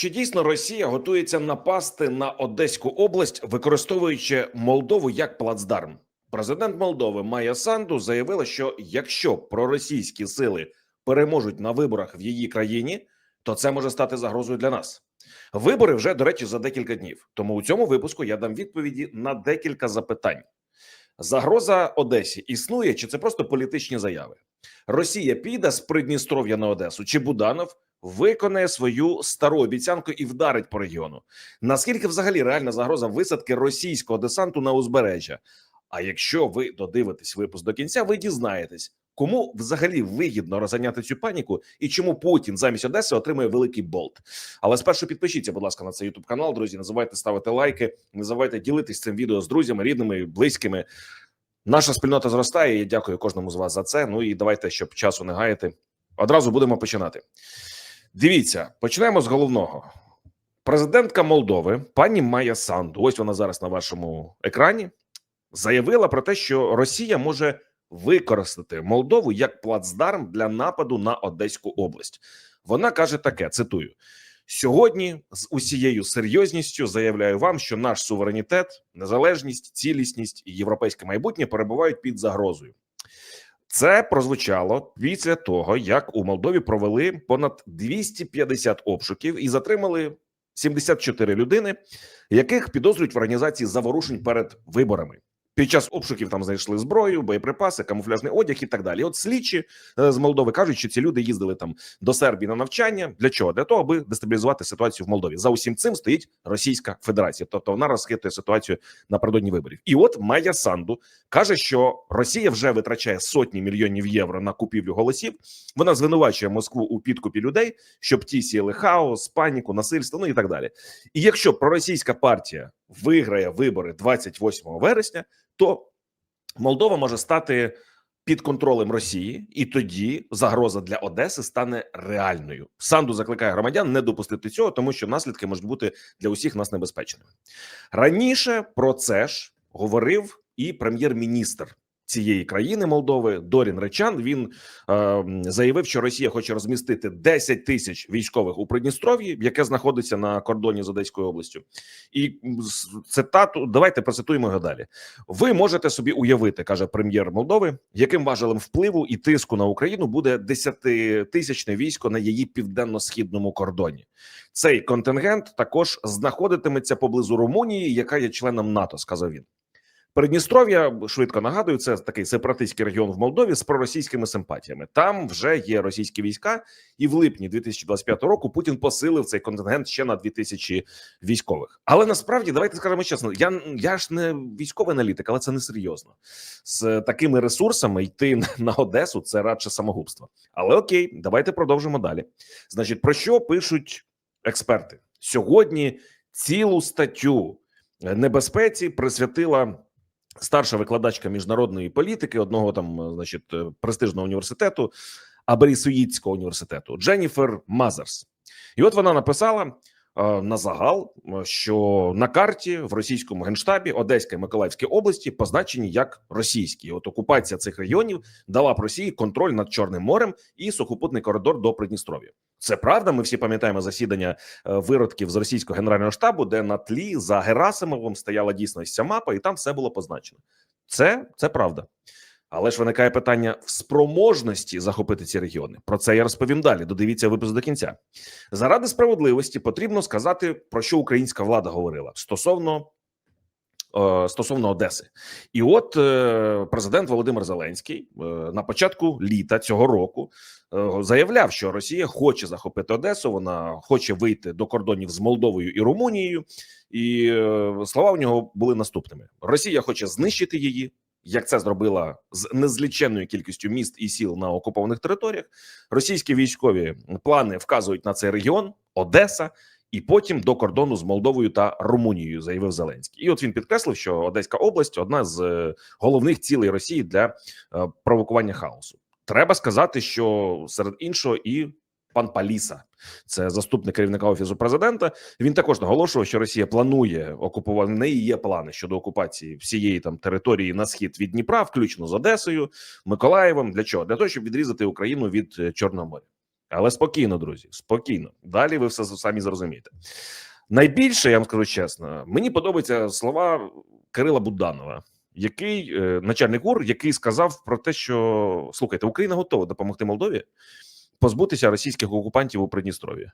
Чи дійсно Росія готується напасти на Одеську область, використовуючи Молдову як плацдарм? Президент Молдови Майя Санду заявила, що якщо проросійські сили переможуть на виборах в її країні, то це може стати загрозою для нас. Вибори вже до речі за декілька днів. Тому у цьому випуску я дам відповіді на декілька запитань. Загроза Одесі існує, чи це просто політичні заяви? Росія піде з Придністров'я на Одесу, чи Буданов виконає свою стару обіцянку і вдарить по регіону. Наскільки взагалі реальна загроза висадки російського десанту на узбережжя? А якщо ви додивитесь випуск до кінця, ви дізнаєтесь, кому взагалі вигідно розганяти цю паніку і чому Путін замість Одеси отримує великий болт. Але спершу підпишіться, будь ласка, на цей Ютуб канал. Друзі, не забувайте ставити лайки, не забувайте ділитись цим відео з друзями, рідними, близькими. Наша спільнота зростає. Я дякую кожному з вас за це. Ну і давайте, щоб часу не гаяти, одразу будемо починати. Дивіться, почнемо з головного. Президентка Молдови, пані Майя Санду, ось вона зараз на вашому екрані, заявила про те, що Росія може використати Молдову як плацдарм для нападу на Одеську область. Вона каже таке: цитую. Сьогодні з усією серйозністю заявляю вам, що наш суверенітет, незалежність, цілісність і європейське майбутнє перебувають під загрозою. Це прозвучало після того, як у Молдові провели понад 250 обшуків і затримали 74 людини, яких підозрюють в організації заворушень перед виборами. Під час обшуків там знайшли зброю, боєприпаси, камуфляжний одяг і так далі. От слідчі е, з Молдови кажуть, що ці люди їздили там до Сербії на навчання. Для чого? Для того, аби дестабілізувати ситуацію в Молдові. За усім цим стоїть Російська Федерація, тобто вона розхитує ситуацію напередодні виборів. І от Майя Санду каже, що Росія вже витрачає сотні мільйонів євро на купівлю голосів. Вона звинувачує Москву у підкупі людей, щоб ті сіяли хаос, паніку, насильство, ну і так далі. І якщо проросійська партія виграє вибори 28 вересня, то Молдова може стати під контролем Росії, і тоді загроза для Одеси стане реальною. Санду закликає громадян не допустити цього, тому що наслідки можуть бути для усіх нас небезпечними. Раніше про це ж говорив і прем'єр-міністр цієї країни Молдови Дорін Речан. Він е, заявив, що Росія хоче розмістити 10 тисяч військових у Придністров'ї, яке знаходиться на кордоні з Одеською областю. І цитату давайте процитуємо його далі. Ви можете собі уявити, каже прем'єр Молдови, яким важелем впливу і тиску на Україну буде 10-тисячне військо на її південно-східному кордоні. Цей контингент також знаходитиметься поблизу Румунії, яка є членом НАТО. Сказав він. Придністров'я швидко нагадую, це такий сепаратистський регіон в Молдові з проросійськими симпатіями. Там вже є російські війська, і в липні 2025 року Путін посилив цей контингент ще на 2000 військових. Але насправді давайте скажемо чесно. Я я ж не військовий аналітик, але це не серйозно. З такими ресурсами йти на Одесу це радше самогубство. Але окей, давайте продовжимо далі. Значить, про що пишуть експерти сьогодні? Цілу статтю небезпеці присвятила старша викладачка міжнародної політики одного там, значить, престижного університету Аберісуїдського університету Дженніфер Мазерс. І от вона написала е, на загал, що на карті в російському генштабі Одеська і Миколаївській області позначені як російські. От окупація цих регіонів дала б Росії контроль над Чорним морем і сухопутний коридор до Придністров'я. Це правда. Ми всі пам'ятаємо засідання виродків з російського генерального штабу, де на тлі за Герасимовим стояла дійсно ця мапа, і там все було позначено. Це це правда. Але ж виникає питання в спроможності захопити ці регіони. Про це я розповім далі. Додивіться випуск до кінця. Заради справедливості потрібно сказати про що українська влада говорила стосовно. Стосовно Одеси, і от е, президент Володимир Зеленський е, на початку літа цього року е, заявляв, що Росія хоче захопити Одесу. Вона хоче вийти до кордонів з Молдовою і Румунією, і слова у нього були наступними: Росія хоче знищити її, як це зробила з незліченною кількістю міст і сіл на окупованих територіях. Російські військові плани вказують на цей регіон Одеса і потім до кордону з Молдовою та Румунією, заявив Зеленський. І от він підкреслив, що Одеська область одна з е, головних цілей Росії для е, провокування хаосу. Треба сказати, що серед іншого і пан Паліса, це заступник керівника офісу президента. Він також наголошував, що Росія планує окупувати. Неї є плани щодо окупації всієї там території на схід від Дніпра, включно з Одесою, Миколаєвом. Для чого? Для того, щоб відрізати Україну від е, Чорного моря. Але спокійно, друзі, спокійно. Далі ви все самі зрозумієте. Найбільше я вам скажу чесно, мені подобаються слова Кирила Буданова, який е, начальник УР, який сказав про те, що слухайте, Україна готова допомогти Молдові позбутися російських окупантів у Придністров'ї.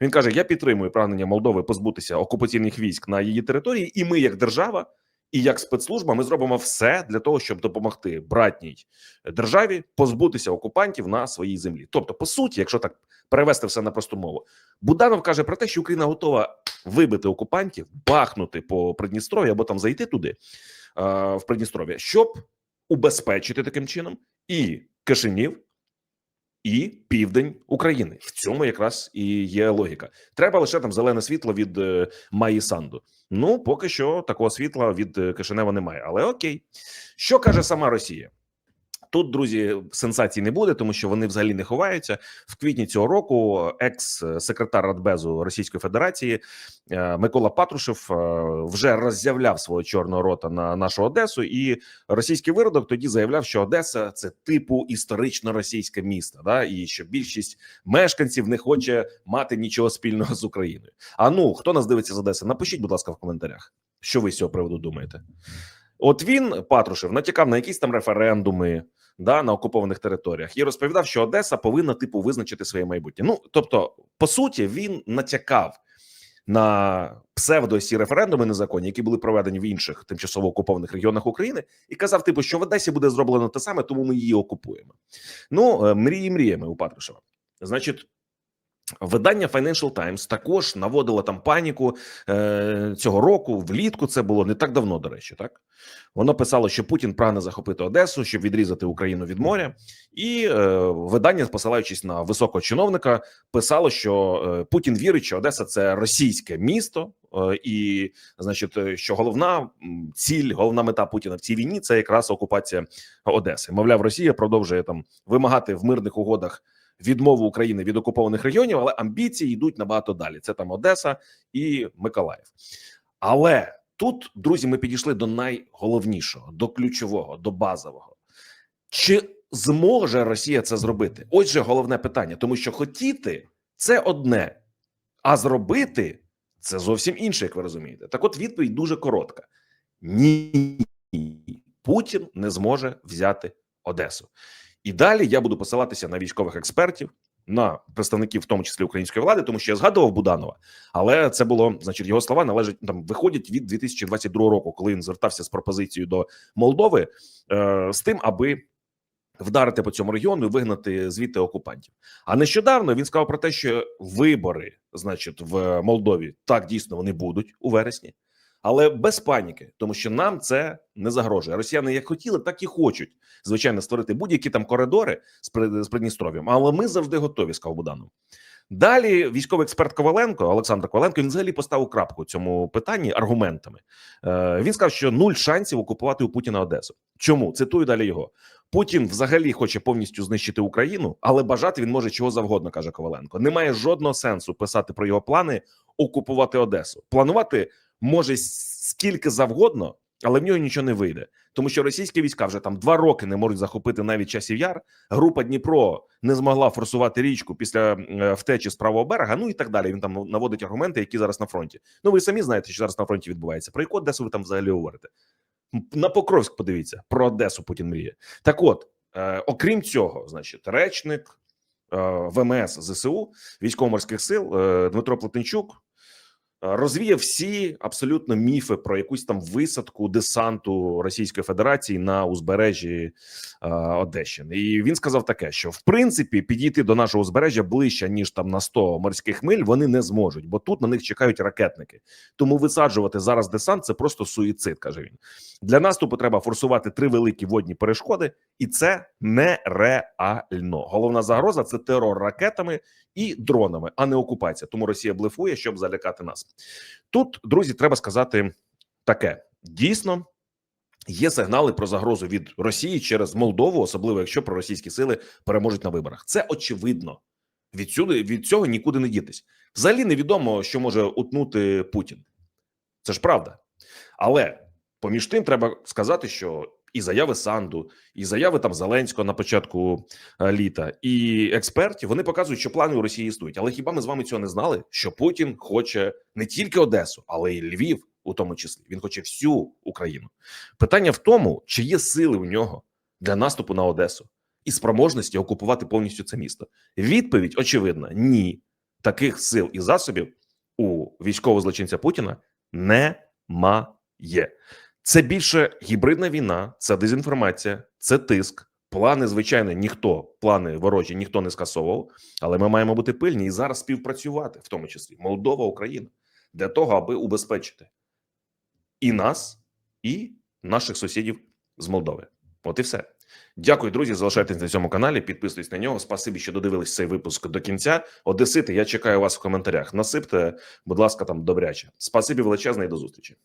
Він каже: Я підтримую прагнення Молдови позбутися окупаційних військ на її території, і ми, як держава, і як спецслужба, ми зробимо все для того, щоб допомогти братній державі позбутися окупантів на своїй землі. Тобто, по суті, якщо так перевести все на просту мову, Буданов каже про те, що Україна готова вибити окупантів, бахнути по Придністров'ю або там зайти туди в Придністров'я, щоб убезпечити таким чином і Кишинів, і південь України. В цьому якраз і є логіка. Треба лише там зелене світло від е, Санду. Ну поки що такого світла від е, Кишинева немає. Але окей, що каже сама Росія? Тут, друзі, сенсацій не буде, тому що вони взагалі не ховаються. В квітні цього року екс-секретар Радбезу Російської Федерації е, Микола Патрушев е, вже роззявляв свого чорного рота на нашу Одесу, і російський виродок тоді заявляв, що Одеса це типу історично російське місто, да і що більшість мешканців не хоче мати нічого спільного з Україною. А ну хто нас дивиться з Одеси? Напишіть, будь ласка, в коментарях, що ви з цього приводу думаєте. От він Патрушев натякав на якісь там референдуми да на окупованих територіях і розповідав, що Одеса повинна типу визначити своє майбутнє. Ну тобто, по суті, він натякав на псевдосі референдуми незаконні, які були проведені в інших тимчасово окупованих регіонах України, і казав, типу, що в Одесі буде зроблено те саме, тому ми її окупуємо. Ну мрії мріями у Патрушева. Значить. Видання Financial Times також наводило там паніку е, цього року. Влітку це було не так давно. До речі, так воно писало, що Путін прагне захопити Одесу, щоб відрізати Україну від моря, і е, видання, посилаючись на високого чиновника, писало, що е, Путін вірить, що Одеса це російське місто, е, і значить, е, що головна ціль, головна мета Путіна в цій війні це якраз окупація Одеси. Мовляв, Росія продовжує там вимагати в мирних угодах відмову України від окупованих регіонів, але амбіції йдуть набагато далі. Це там Одеса і Миколаїв. Але тут, друзі, ми підійшли до найголовнішого, до ключового, до базового. Чи зможе Росія це зробити? Ось же головне питання, тому що хотіти це одне, а зробити це зовсім інше, як ви розумієте. Так, от відповідь дуже коротка: ні, Путін не зможе взяти Одесу. І далі я буду посилатися на військових експертів, на представників, в тому числі української влади, тому що я згадував Буданова, але це було значить його слова належать там виходять від 2022 року, коли він звертався з пропозицією до Молдови е, з тим, аби вдарити по цьому регіону і вигнати звідти окупантів. А нещодавно він сказав про те, що вибори, значить, в Молдові так дійсно вони будуть у вересні але без паніки, тому що нам це не загрожує. Росіяни як хотіли, так і хочуть звичайно створити будь-які там коридори з Придністров'ям. Але ми завжди готові. сказав Буданов. Далі військовий експерт Коваленко Олександр Коваленко він взагалі поставив крапку цьому питанні аргументами. Е, Він сказав, що нуль шансів окупувати у Путіна Одесу. Чому цитую далі його? Путін взагалі хоче повністю знищити Україну, але бажати він може чого завгодно, каже Коваленко. Немає жодного сенсу писати про його плани окупувати Одесу. Планувати може скільки завгодно, але в нього нічого не вийде, тому що російські війська вже там два роки не можуть захопити навіть часів яр. Група Дніпро не змогла форсувати річку після е, втечі з правого берега. Ну і так далі. Він там наводить аргументи, які зараз на фронті. Ну ви самі знаєте, що зараз на фронті відбувається. Про яку Одесу ви там взагалі говорите? На Покровськ подивіться про Одесу. Путін мріє. Так, от е, окрім цього, значить, речник е, ВМС ЗСУ військово-морських сил е, Дмитро Плетенчук розвіяв всі абсолютно міфи про якусь там висадку десанту Російської Федерації на узбережжі е, Одещини. І він сказав таке: що в принципі підійти до нашого узбережжя ближче ніж там на 100 морських миль вони не зможуть, бо тут на них чекають ракетники. Тому висаджувати зараз десант це просто суїцид. каже він. Для наступу треба форсувати три великі водні перешкоди, і це нереально. Головна загроза це терор ракетами і дронами, а не окупація. Тому Росія блефує, щоб залякати нас. Тут друзі, треба сказати таке: дійсно є сигнали про загрозу від Росії через Молдову, особливо якщо проросійські сили переможуть на виборах. Це очевидно. Відсюди від цього нікуди не дітись. Взагалі невідомо, що може утнути Путін. Це ж правда, але поміж тим треба сказати, що і заяви Санду, і заяви там Зеленського на початку е, літа, і експертів вони показують, що плани у Росії існують. Але хіба ми з вами цього не знали? Що Путін хоче не тільки Одесу, але й Львів, у тому числі. Він хоче всю Україну. Питання в тому, чи є сили у нього для наступу на Одесу і спроможності окупувати повністю це місто. Відповідь очевидна: ні. Таких сил і засобів у військового злочинця Путіна немає. Це більше гібридна війна, це дезінформація, це тиск. Плани, звичайно, ніхто плани ворожі ніхто не скасовував, але ми маємо бути пильні і зараз співпрацювати, в тому числі Молдова, Україна, для того, аби убезпечити і нас, і наших сусідів з Молдови. От і все. Дякую, друзі. Залишайтесь на цьому каналі. Підписуйтесь на нього. Спасибі, що додивились цей випуск до кінця. Одесити, я чекаю вас в коментарях. Насипте, будь ласка, там добряче. Спасибі величезне і до зустрічі.